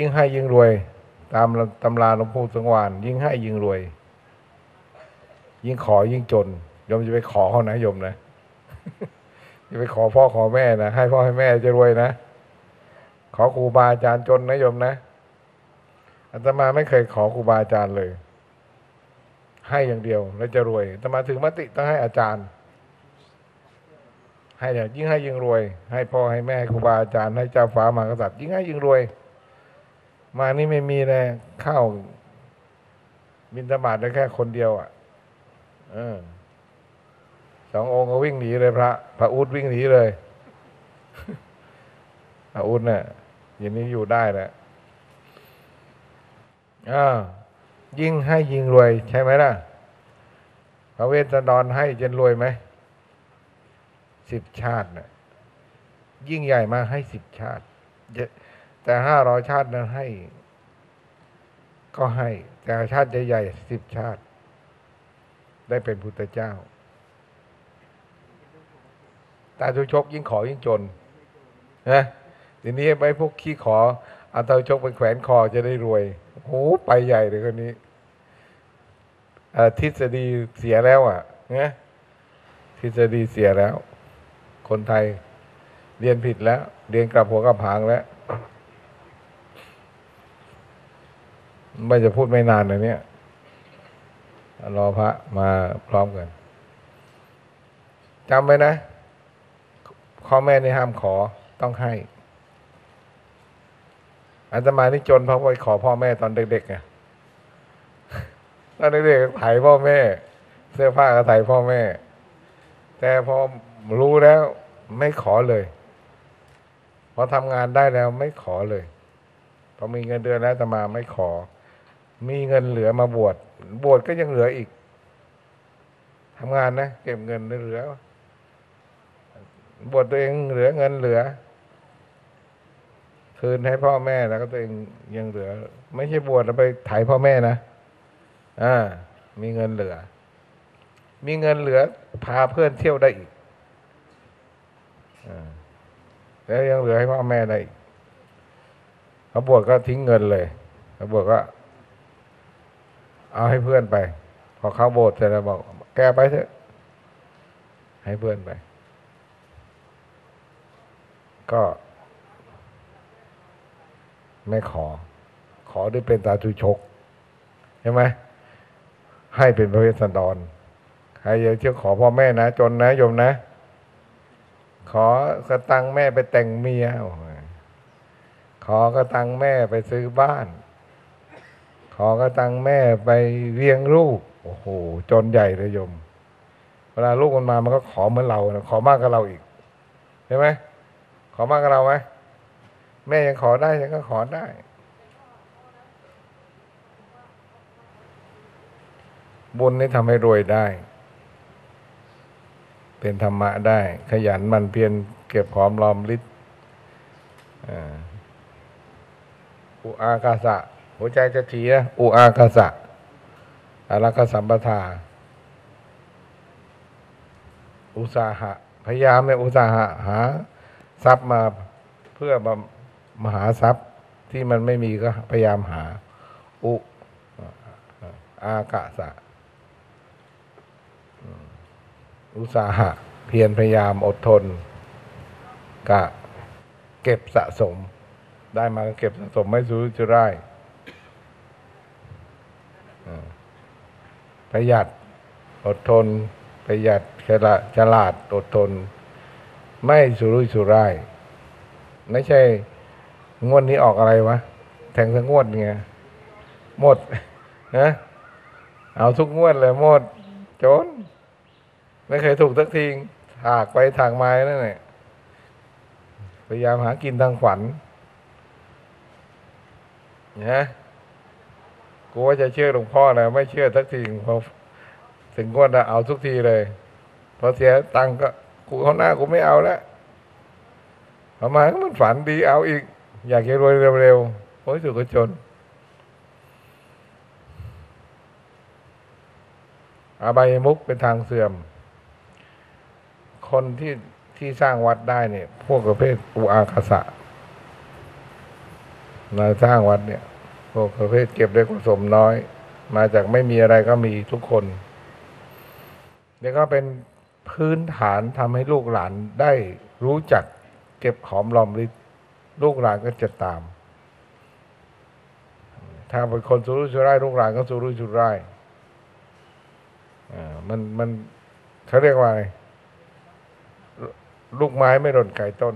ยิ่งให้ยิ่งรวย ตามตำราหลวงปู่สังวานยิ่งให้ยิ่งรวย ยิ่งขอยิ่งจนโยมจะไปขอเขานะโยมนะจะไปขอพ่อขอแม่นะให้พ่อให้แม่จะรวยนะขอครูบาอาจารย์จนนะโยมนะอาตมาไม่เคยขอครูบาอาจารย์เลย ให้อย่างเดียว แล้วจะรวยอาตมาถึงมติต้องให้อาจารย์ ให้เนี่ยยิ่งให้ยิ่งรวย ให้พ่อให้แม่ครูบาอาจารย์ให้เจ้าฟ้ามหากษัตริย์ยิ่งให้ยิ่งรวย มานี่ไม่มีเลยข้าวบินธบาตได้แค่คนเดียวอะอสององค์ก็วิ่งหนีเลยพระ พระอุดวิ่งหนีเลยพระอุดเนี่ยอย่างนี้อยู่ได้แหละอ่ายิ่งให้ยิ่งรวย ใช่ไหมล่ะ พระเวสสันดรให้จนรวยไหมสิบชาติน่ะยิ่งใหญ่มาให้สิบชาติ แต่ห้าร้อยชาตินั้นให้ ก็ให้ แต่ชาติใหญ่ๆสิบชาติ ได้เป็นพุทธเจ้าตาทุชกยิ่งขอยิ่งจนนะทีนี้ไปพวกขี้ขออาตาชกไปแขวนคอจะได้รวยโอ้ไปใหญ่เลยคนนี้ทฤษฎีเสียแล้ว อะนะทฤษฎีเสียแล้ว คนไทย เรียนผิดแล้ว เรียนกลับหัวกลับหางแล้ว ไม่จะพูดไม่นานนะเนี่ย รอพระมาพร้อมกันจำไว้นะ ข้อแม่นี่ห้ามขอต้องให้อาตมานี่จนเพราะไปขอพ่อแม่ตอนเด็กๆไงตอนเด็กๆถ่ายพ่อแม่ เสื้อผ้าก็ถ่ายพ่อแม่ แต่พอรู้แล้วไม่ขอเลย พอทำงานได้แล้วไม่ขอเลยพอมีเงินเดือนแล้วอาตมาไม่ขอ มีเงินเหลือมาบวชบวชก็ยังเหลืออีกทำงานนะเก็บเงินเหลือบวชตัวเองเหลือเงินเหลือ คืนให้พ่อแม่แล้วก็ตัวเองยังเหลือ ไม่ใช่บวชแล้วไปถ่ายพ่อแม่นะอ่ามีเงินเหลือ มีเงินเหลือ พาเพื่อนเที่ยวได้อีกอแล้วยังเหลือให้พ่อแม่ได้อีกเขาบวชก็ทิ้งเงินเลยเขาบวชก็ เอาให้เพื่อนไป พอเขาโบสถ์เสร็จแล้วบอก แกไปเถอะ ให้เพื่อนไป ก็ ไม่ขอ ขอได้เป็นตาจุชก ใช่ไหมให้เป็นพระเวสสันดรใครจะเชื่อขอพ่อแม่นะ จนนะโยมนะ ขอสตังแม่ไปแต่งเมียขอกระตังแม่ไปซื้อบ้าน อกระตังแม่ไปเลี้ยงลูก โอ้โห จนใหญ่เลยโยม เวลาลูกมันมามันก็ขอเหมือนเรานะขอมากกว่าเราอีกใช่ไหมขอมากกว่าเราไหมแม่ยังขอได้ฉันก็ขอได้บุญนี่ทำให้รวยได้ เป็นธรรมะได้ ขยันหมันเพียรเก็บหอมรอมริดอ่าอุอากาสะ หัวใจจะถีนะอุอากาสะอารักสัมปทา อุตสาหะ พยายามเนี่ยอุตสาหะหา ทรัพย์มาเพื่อมามหาทรัพย์ที่มันไม่มีก็พยายามหา อุอากาสะ อุตสาหะ เพียรพยายามอดทนกะเก็บสะสม ได้มาก็เก็บสะสมไม่สูญจะได้ ประหยัดอดทน ประหยัดฉลาดฉลาดอดทน ไม่สุรุ่ยสุร่าย ไม่ใช่ งวดนี้ออกอะไรวะ แทงทั้งงวดไงหมดนะเอาทุกงวดเลยหมดจน ไม่เคยถูกสักทีถากไปถากมานั่นแหละพยายามหากินทางฝันนะ กูว่าจะเชื่อหลวงพ่อนะไม่เชื่อสักทีพอถึงงวดนะเอาทุกทีเลยพอเสียตังก็ กูเขาหน้ากูไม่เอาแล้วพอมาก็มันฝันดีเอาอีก อยากจะรวยเร็วๆโอ้ยสุขจนอบายมุกเป็นทางเสื่อม คนที่ที่สร้างวัดได้เนี่ย พวกประเภทอุอาคาสะมาสร้างวัดเนี่ย พวกประเภทเก็บเล็กผสมน้อย มาจากไม่มีอะไรก็มีทุกคนนี่ก็เป็นพื้นฐานทำให้ลูกหลานได้รู้จักเก็บหอมรอมริบลูกหลานก็จะตาม ถ้าเป็นคนสุรุ่ยสุร่ายลูกหลานก็สุรุ่ยสุร่ายอ่ามันมันเขาเรียกว่าไงลูกไม้ไม่หล่นไก่ต้น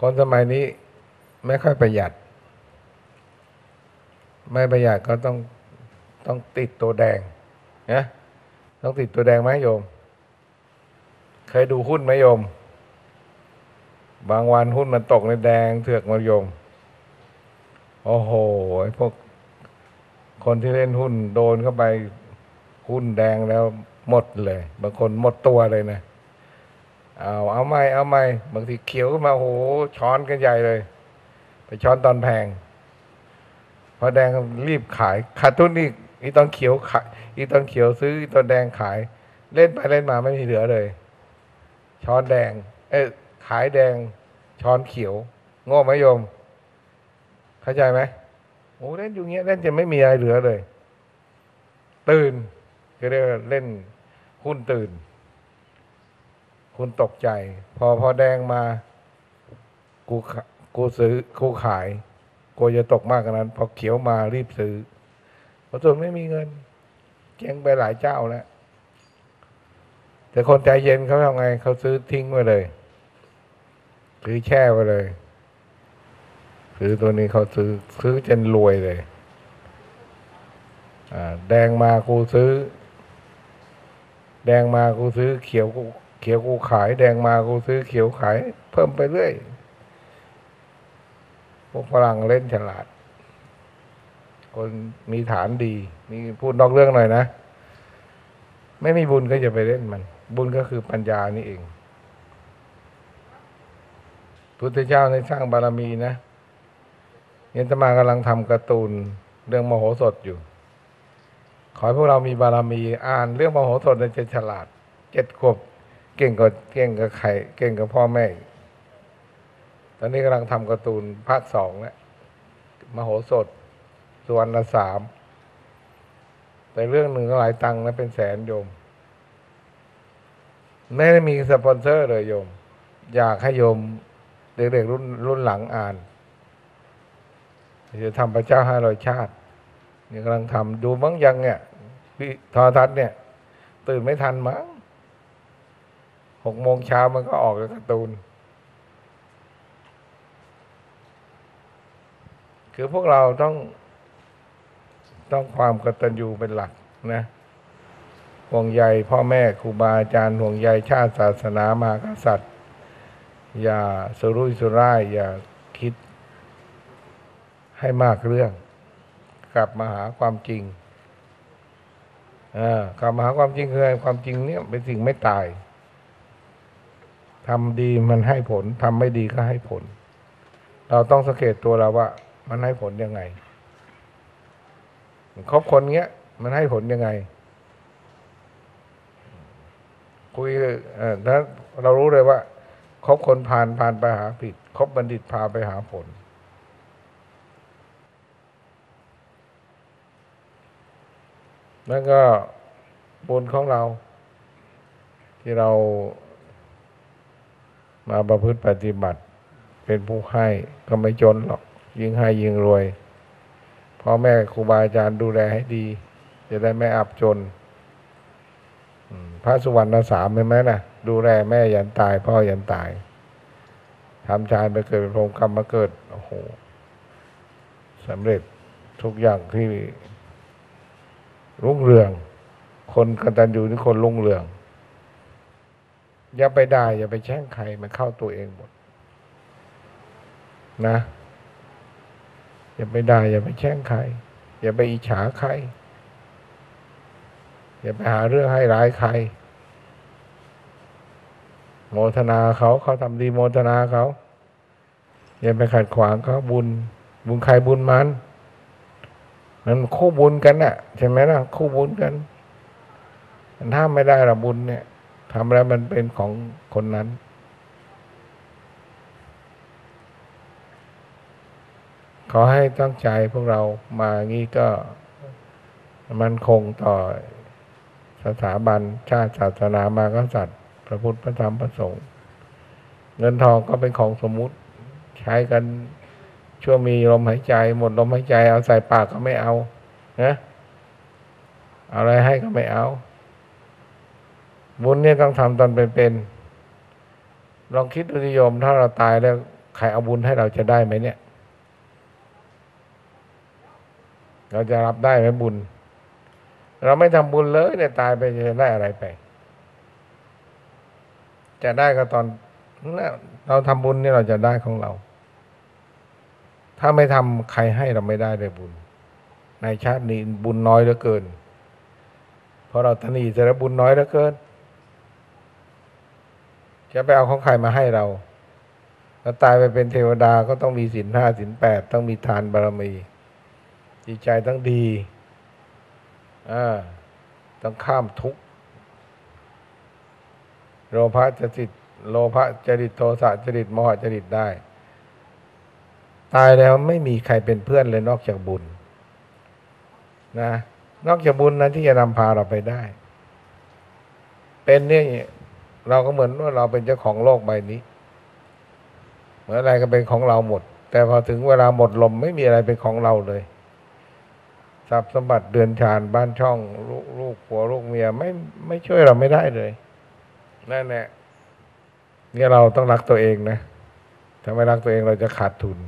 คนสมัยนี้ไม่ค่อยประหยัด ไม่ประหยัดก็ต้องต้องติดตัวแดงนะต้องติดตัวแดงไหมโยม เคยดูหุ้นไหมโยม บางวันหุ้นมันตกในแดงเถือกมาโยม โอ้โหพวกคนที่เล่นหุ้นโดนเข้าไปหุ้นแดงแล้วหมดเลย บางคนหมดตัวเลยนะ เอาเอาไม่เอาไม่บางทีเขียวขึ้นมาโหช้อนกันใหญ่เลย ไปช้อนตอนแพงพอแดงรีบขายขาดทุนอีกอีตอนเขียวขายอีตอนเขียวซื้ออีตอนแดงขาย เล่นไปเล่นมาไม่มีเหลือเลย ช้อนแดง เอ้ขายแดง ช้อนเขียวง่ไหมโยม เข้าใจไหมโอ้เล่นอยู่เงี้ยเล่นจะไม่มีอะไรเหลือเลย ตื่นก็เรียกว่าเล่นหุ้นตื่น คุณตกใจ พอพอแดงมา กูกูซื้อกูขายกูจะตกมากกว่านั้น พอเขียวมารีบซื้อเพราะส่วนไม่มีเงินเจ๊งไปหลายเจ้าแล้วแต่คนใจเย็นเขาทำไง เขาซื้อทิ้งไว้เลยซื้อแช่ไว้เลยซื้อตัวนี้เขาซื้อซื้อจนรวยเลยแดงมากูซื้อ แดงมากูซื้อเขียวกู เขียวกูขายแดงมากูซื้อเขียวขาย เพิ่มไปเรื่อยพวกฝรั่งเล่นฉลาด คนมีฐานดีมีพูดนอกเรื่องหน่อยนะ ไม่มีบุญก็จะไปเล่นมัน บุญก็คือปัญญานี่เองพุทธเจ้าในสร้างบารมีนะเยนตมากำลังทำการ์ตูนเรื่องมโหสถอยู่ ขอให้พวกเรามีบารมีอ่านเรื่องมโหสถจะฉลาดเจ็ดขวบ เก่งกว่าเก่งกับใครเก่งกับพ่อแม่ ตอนนี้กำลังทำการ์ตูนภาคสองแล้วมโหสถส่วนละสาม แต่เรื่องหนึ่งก็หลายตังค์นะเป็นแสนโยม ไม่ได้มีสปอนเซอร์เลยโยม อยากให้โยมเด็กๆรุ่นรุ่นหลังอ่านจะทำพระเจ้าห้าร้อยชาตินี่กำลังทำดูมั้งยังเนี่ยพี่ทอทัศน์เนี่ย ตื่นไม่ทันมั้ง หกโมงเช้ามันก็ออกการ์ตูน คือพวกเราต้อง ต้องความกตัญญูเป็นหลักนะห่วงใยพ่อแม่ครูบาอาจารย์ห่วงใยชาติศาสนามหากษัตริย์ อย่าสุรุ่ยสุร่าย อย่าคิดให้มากเรื่อง กลับมาหาความจริงอ่ากลับมาหาความจริงคืออะไรความจริงเนี่ยเป็นสิ่งไม่ตาย ทำดีมันให้ผลทำไม่ดีก็ให้ผล เราต้องสังเกตตัวเราว่า มันให้ผลยังไงคบคนเงี้ย มันให้ผลยังไง คุยเออถ้าเรารู้เลยว่าคบคนผ่านผ่านไปหาผิดคบบัณฑิตพาไปหาผล แล้วก็บุญของเรา ที่เรา มาประพฤติปฏิบัติ เป็นผู้ให้ก็ไม่จนหรอก ยิ่งให้ยิ่งรวยพ่อแม่ครูบาอาจารย์ดูแลให้ดี จะได้ไม่อับจนพระสุวรรณสามเห็นไหมนะดูแลแม่ยันตาย พ่อยันตายทำฌานไปเกิดเป็นพรหมกรรมมาเกิดโอ้โหสำเร็จทุกอย่างที่รุ่งเรือง คนกตัญญูนี่คนรุ่งเรือง อย่าไปได้อย่าไปแช่งใครมันเข้าตัวเองหมด นะ อย่าไปได้อย่าไปแช่งใคร อย่าไปอิจฉาใคร อย่าไปหาเรื่องให้ร้ายใคร โมทนาเขาเขาทำดีโมทนาเขา อย่าไปขัดขวางเขาบุญ บุญใครบุญมันมันคู่บุญกันน่ะ ใช่ไหมล่ะ คู่บุญกันมันถ้าไม่ได้ละบุญเนี่ย ทำแล้วมันเป็นของคนนั้น ขอให้ตั้งใจพวกเรามางี้ก็มันคงต่อสถาบันชาติศาสนามากษัตริย์พระพุทธพระธรรมพระสงฆ์เงินทองก็เป็นของสมมุติ ใช้กันชั่วมีลมหายใจ หมดลมหายใจเอาใส่ปากก็ไม่เอานะอะไรให้ก็ไม่เอา บุญเนี่ยต้องทำตอนเป็นๆลองคิดดูนิยม ถ้าเราตายแล้วใครเอาบุญให้เราจะได้ไหมเนี่ย เราจะรับได้ไหมบุญ เราไม่ทำบุญเลยเนี่ยตายไปจะได้อะไรไป จะได้ก็ตอนนั้นเราทำบุญเนี่ยเราจะได้ของเรา ถ้าไม่ทำใครให้เราไม่ได้เลยบุญ ในชาตินี้บุญน้อยเหลือเกิน เพราะเราตนีแต่ละบุญน้อยเหลือเกิน จะไปเอาของใครมาให้เราถ้าตายไปเป็นเทวดาก็ต้องมีศีลห้าศีลแปดต้องมีทานบารมี จิตใจต้องดีอ่าต้องข้ามทุกข์โลภะจริตโลภะจริตโทสะจริตโมหะจริตได้ ตายแล้วไม่มีใครเป็นเพื่อนเลยนอกจากบุญ นะ นอกจากบุญนั้นที่จะนำพาเราไปได้ เป็นเนี่ย เราก็เหมือนว่าเราเป็นเจ้าของโลกใบนี้ เหมือนอะไรก็เป็นของเราหมด แต่พอถึงเวลาหมดลมไม่มีอะไรเป็นของเราเลยทรัพย์สมบัติเดือนชานบ้านช่องลูกลูกผัวลูกเมียไม่ไม่ช่วยเราไม่ได้เลยนั่นแหละนี่เราต้องรักตัวเองนะถ้าไม่รักตัวเองเราจะขาดทุน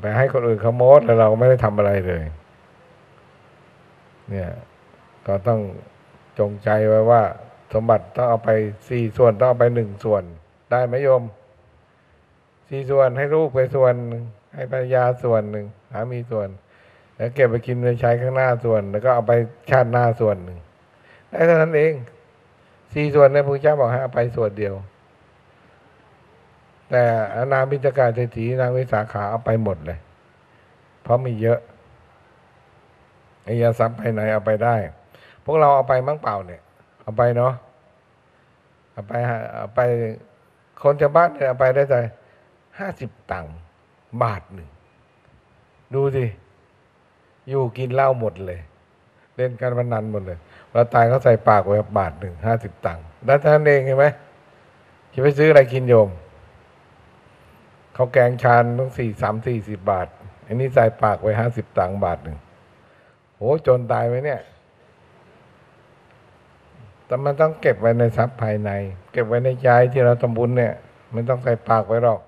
ไปให้คนอื่นเขาโม้แล้วเราไม่ได้ทำอะไรเลย เนี่ย ก็ต้องจงใจไว้ว่า สมบัติต้องเอาไปสี่ส่วนต้องเอาไปหนึ่งส่วน ได้ไหมโยมสี่ส่วนให้ลูกไปส่วนหนึ่งให้ภรรยาส่วนหนึ่งสามีส่วน แล้วเก็บไปกินไปใช้ข้างหน้าส่วน แล้วก็เอาไปชาติหน้าส่วนหนึ่งได้เท่านั้นเองสี่ส่วนเนี่ยพระเจ้าบอกให้เอาไปส่วนเดียว แต่อนามพิจการเศรษฐีนางวิสาขาเอาไปหมดเลย เพราะมีเยอะไอ้ยาทรัพย์ภายในเอาไปได้ พวกเราเอาไปมั่งเปล่าเนี่ย เอาไปเนาะเอาไปเอาไป คนชาวบ้านเนี่ยเอาไปได้แต่ห้าสิบตังค์บาทหนึ่ง ดูสิ อยู่กินเหล้าหมดเลย เล่นการพนันหมดเลยเราตายเขาใส่ปากไว้บาทหนึ่งห้าสิบตังค์แล้วท่านเองเห็นไหมจะไปซื้ออะไรกินโยม เขาแกงชานต้องสี่สามสี่สิบบาท อันนี้ใส่ปากไว้ห้าสิบตังค์บาทหนึ่งโหจนตายไหมเนี่ย แต่มันต้องเก็บไว้ในทรัพย์ภายใน เก็บไว้ในใจที่เราทำบุญเนี่ย มันต้องใส่ปากไว้หรอก